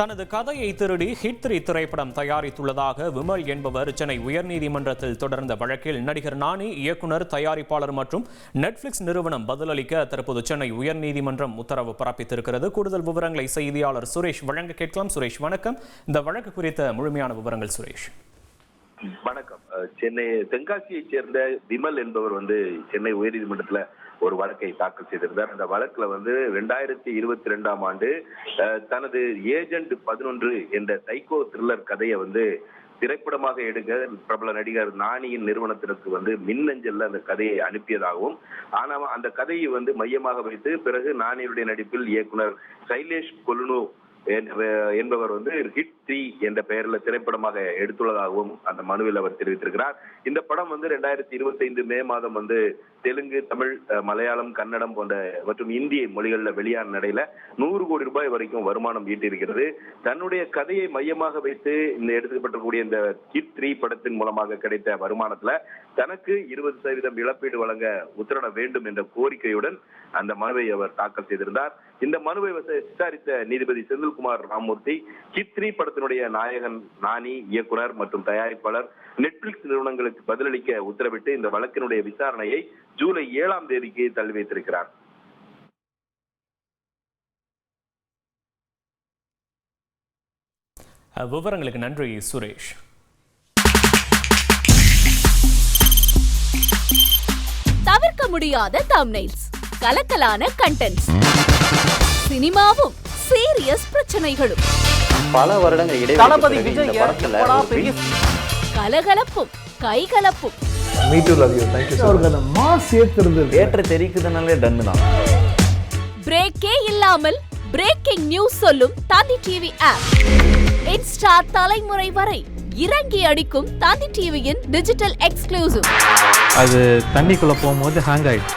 தனது கதையை திருடி ஹிட் த்ரீ திரைப்படம் தயாரித்துள்ளதாக விமல் என்பவர் சென்னை உயர்நீதிமன்றத்தில் தொடர்ந்த வழக்கில் நடிகர் நானி இயக்குனர் தயாரிப்பாளர் மற்றும் நெட்ஃபிளிக்ஸ் நிறுவனம் பதிலளிக்க தற்போது சென்னை உயர்நீதிமன்றம் உத்தரவு பிறப்பித்திருக்கிறது. கூடுதல் விவரங்களை செய்தியாளர் சுரேஷ் வழங்க கேட்கலாம். சுரேஷ் வணக்கம். இந்த வழக்கு குறித்த முழுமையான விவரங்கள் சுரேஷ். வணக்கம். சென்னை தென்காசியை சேர்ந்த விமல் என்பவர் வந்து சென்னை உயர்நீதிமன்றத்துல ஒரு வழக்கை தாக்கல் செய்திருந்தார். அந்த வழக்குல வந்து ரெண்டாயிரத்தி இருபத்தி ரெண்டாம் ஆண்டு தனது ஏஜென்ட் பதினொன்று என்ற சைக்கோ த்ரில்லர் கதையை வந்து திரைப்படமாக எடுக்க பிரபல நடிகர் நாணியின் நிறுவனத்திற்கு வந்து மின்னஞ்சல்ல அந்த கதையை அனுப்பியதாகவும் ஆனால் அந்த கதையை வந்து மையமாக வைத்து பிறகு நாணியுடைய நடிப்பில் இயக்குனர் சைலேஷ் கொலுனு என்பவர் வந்து ஹிட் த்ரீ என்ற பெயரில் திரைப்படமாக எடுத்துள்ளதாகவும் அந்த மனுவில் அவர் தெரிவித்திருக்கிறார். இந்த படம் வந்து ரெண்டாயிரத்தி இருபத்தி ஐந்து மே மாதம் வந்து தெலுங்கு தமிழ் மலையாளம் கன்னடம் போன்ற மற்றும் இந்திய மொழிகளில் வெளியான நிலையில நூறு கோடி ரூபாய் வரைக்கும் வருமானம் ஈட்டியிருக்கிறது. தன்னுடைய கதையை மையமாக வைத்து இந்த எடுத்துக்கப்பட்டக்கூடிய இந்த ஹிட் த்ரீ படத்தின் மூலமாக கிடைத்த வருமானத்துல தனக்கு இருபது சதவீதம் இழப்பீடு வழங்க உத்தரவிட வேண்டும் என்ற கோரிக்கையுடன் அந்த மனுவை அவர் தாக்கல் செய்திருந்தார். இந்த மனுவை விச- விசாரித்த நீதிபதி செந்தில்குமார் ராமூர்த்தி ஹிட் த்ரீ படத்தினுடைய நாயகன் நானி இயக்குனர் மற்றும் தயாரிப்பாளர் நெட்ஃபிளிக்ஸ் நிறுவனங்களுக்கு பதிலளிக்க உத்தரவிட்டு இந்த வழக்கினுடைய விசாரணையை ஜூலை ஏழாம் தேதிக்கு தள்ளி வைத்திருக்கிறார். விவரங்களுக்கு நன்றி சுரேஷ். தவிர்க்க முடியாத தம்னைல்ஸ் கலக்கலான கண்டென்ட்ஸ் சினிமாவும் சீரியஸ் பிரச்சனைகளும். பல வருடங்கள் இடைவெளி கலகலப்பும் கைகலப்பும். பிரேக்கே இல்லாமல் பிரேக்கிங் நியூஸ் சொல்லும் தந்தி டிவி ஆப் இன்ஸ்டா தலைமுறை வரை இறங்கி அடிக்கும் தந்தி டிவியின் டிஜிட்டல் எக்ஸ்க்ளூசிவ் அது தண்ணிக்குள்ள போகும்போது ஹேங் ஆயிடுச்சு